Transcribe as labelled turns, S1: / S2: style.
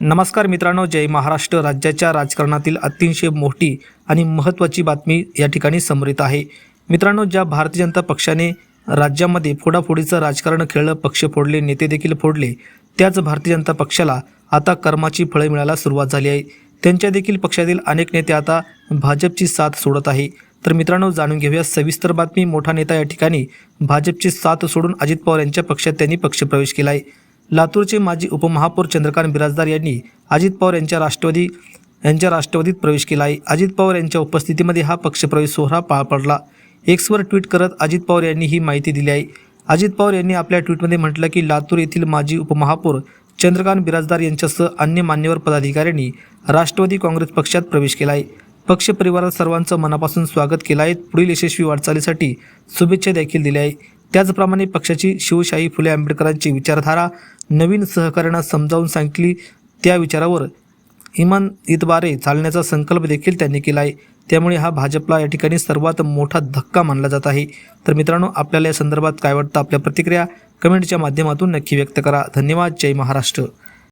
S1: नमस्कार मित्रांनो जय महाराष्ट्र. राज्याच्या राजकारणातील अतिशय मोठी आणि महत्त्वाची बातमी या ठिकाणी समोरित आहे. मित्रांनो ज्या भारतीय जनता पक्षाने राज्यामध्ये फोडाफोडीचं राजकारण खेळलं पक्ष फोडले नेते देखील फोडले त्याच भारतीय जनता पक्षाला आता कर्माची फळे मिळायला सुरुवात झाली आहे. त्यांच्या देखील पक्षातील अनेक नेते आता भाजपची साथ सोडत आहे. तर मित्रांनो जाणून घेऊया सविस्तर बातमी. मोठा नेता या ठिकाणी भाजपची साथ सोडून अजित पवार यांच्या पक्षात त्यांनी पक्षप्रवेश केला आहे लातूरचे माजी उपमहापौर चंद्रकांत बिराजदार यांनी अजित पवार यांच्या राष्ट्रवादी यांच्या राष्ट्रवादीत प्रवेश केला आहे. अजित पवार यांच्या उपस्थितीमध्ये हा पक्षप्रवेश सोहळा पार पडला. एक्सवर ट्विट करत अजित पवार यांनी ही माहिती दिली आहे. अजित पवार यांनी आपल्या ट्विटमध्ये म्हटलं की लातूर येथील माजी उपमहापौर चंद्रकांत बिराजदार यांच्यासह अन्य मान्यवर पदाधिकाऱ्यांनी राष्ट्रवादी काँग्रेस पक्षात प्रवेश केला आहे. पक्ष परिवारात सर्वांचं मनापासून स्वागत केलं आहे. पुढील यशस्वी वाटचालीसाठी शुभेच्छा देखील दिल्या आहे. त्याचप्रमाणे पक्षाची शिवशाही फुले आंबेडकरांची विचारधारा नवीन सहकार्यांना समजावून सांगितली त्या विचारावर इमान इतबारे चालण्याचा संकल्प देखील त्यांनी केला आहे. त्यामुळे हा भाजपला या ठिकाणी सर्वात मोठा धक्का मानला जात आहे. तर मित्रांनो आपल्याला या संदर्भात काय वाटतं? आपल्या प्रतिक्रिया कमेंटच्या माध्यमातून नक्की व्यक्त करा. धन्यवाद. जय महाराष्ट्र.